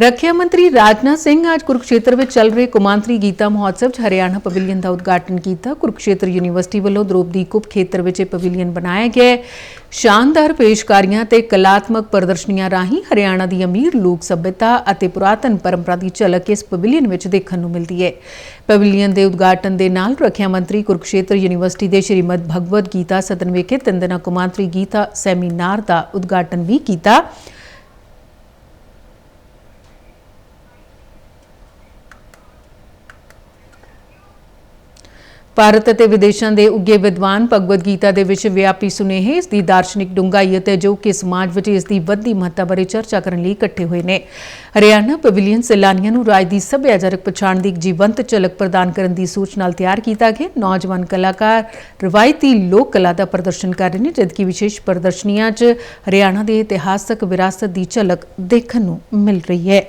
ਰੱਖਿਆ ਮੰਤਰੀ ਰਾਜਨਾਥ ਸਿੰਘ ਅੱਜ ਕੁਰੂਕਸ਼ੇਤਰ ਵਿੱਚ ਚੱਲ ਰਹੇ ਕੁਮਾਂਤਰੀ ਗੀਤਾ ਮਹੋਤਸਵ 'ਚ ਹਰਿਆਣਾ ਪਵਿਲੀਅਨ ਦਾ ਉਦਘਾਟਨ ਕੀਤਾ। ਕੁਰੂਕਸ਼ੇਤਰ ਯੂਨੀਵਰਸਿਟੀ ਵੱਲੋਂ ਦ੍ਰੋਪਦੀ ਕੁਪ ਖੇਤਰ ਵਿੱਚ ਇਹ ਪਵਿਲੀਅਨ ਬਣਾਇਆ ਗਿਆ ਹੈ। ਸ਼ਾਨਦਾਰ ਪੇਸ਼ਕਾਰੀਆਂ ਤੇ ਕਲਾਤਮਕ ਪ੍ਰਦਰਸ਼ਨੀਆਂ ਰਾਹੀਂ ਹਰਿਆਣਾ ਦੀ ਅਮੀਰ ਲੋਕ ਸੱਭਿਅਤਾ ਅਤੇ ਪੁਰਾਤਨ ਪਰੰਪਰਾ ਦੀ ਝਲਕ ਇਸ ਪਵਿਲੀਅਨ ਵਿੱਚ ਦੇਖਣ ਨੂੰ ਮਿਲਦੀ ਹੈ। ਪਵਿਲੀਅਨ ਦੇ ਉਦਘਾਟਨ ਦੇ ਨਾਲ ਰੱਖਿਆ ਮੰਤਰੀ ਕੁਰੂਕਸ਼ੇਤਰ ਯੂਨੀਵਰਸਿਟੀ ਦੇ ਸ਼੍ਰੀਮਦ ਭਗਵਦ ਗੀਤਾ ਸਦਨ ਵਿਖੇ ਤਿੰਨ ਦਿਨਾਂ ਕੁਮਾਂਤਰੀ ਗੀਤਾ ਸੈਮੀਨਾਰ ਦਾ ਉਦਘਾਟਨ ਵੀ ਕੀਤਾ। ਭਾਰਤ ਅਤੇ ਵਿਦੇਸ਼ਾਂ ਦੇ ਉੱਗੇ ਵਿਦਵਾਨ ਭਗਵਦ ਗੀਤਾ ਦੇ ਵਿਸ਼ਵ ਵਿਆਪੀ ਸੁਨੇਹੇ, ਇਸ ਦੀ ਦਾਰਸ਼ਨਿਕ ਡੂੰਘਾਈ ਅਤੇ ਜੋ ਕਿ ਸਮਾਜ ਵਿੱਚ ਇਸ ਦੀ ਵੱਧਦੀ ਮਹੱਤਤਾ ਬਾਰੇ ਚਰਚਾ ਕਰਨ ਲਈ ਇਕੱਠੇ ਹੋਏ ਨੇ। ਹਰਿਆਣਾ ਪਵਿਲੀਅਨ ਸੈਲਾਨੀਆਂ ਨੂੰ ਰਾਜ ਦੀ ਸੱਭਿਆਚਾਰਕ ਪਛਾਣ ਦੀ ਇੱਕ ਜੀਵੰਤ ਝਲਕ ਪ੍ਰਦਾਨ ਕਰਨ ਦੀ ਸੋਚ ਨਾਲ ਤਿਆਰ ਕੀਤਾ ਗਿਆ। ਨੌਜਵਾਨ ਕਲਾਕਾਰ, ਰਵਾਇਤੀ ਲੋਕ ਕਲਾ ਦਾ ਪ੍ਰਦਰਸ਼ਨ ਕਰ ਰਹੇ ਨੇ, ਜਦਕਿ ਵਿਸ਼ੇਸ਼ ਪ੍ਰਦਰਸ਼ਨੀਆਂ 'ਚ ਹਰਿਆਣਾ ਦੇ ਇਤਿਹਾਸਕ ਵਿਰਾਸਤ ਦੀ ਝਲਕ ਦੇਖਣ ਨੂੰ ਮਿਲ ਰਹੀ ਹੈ।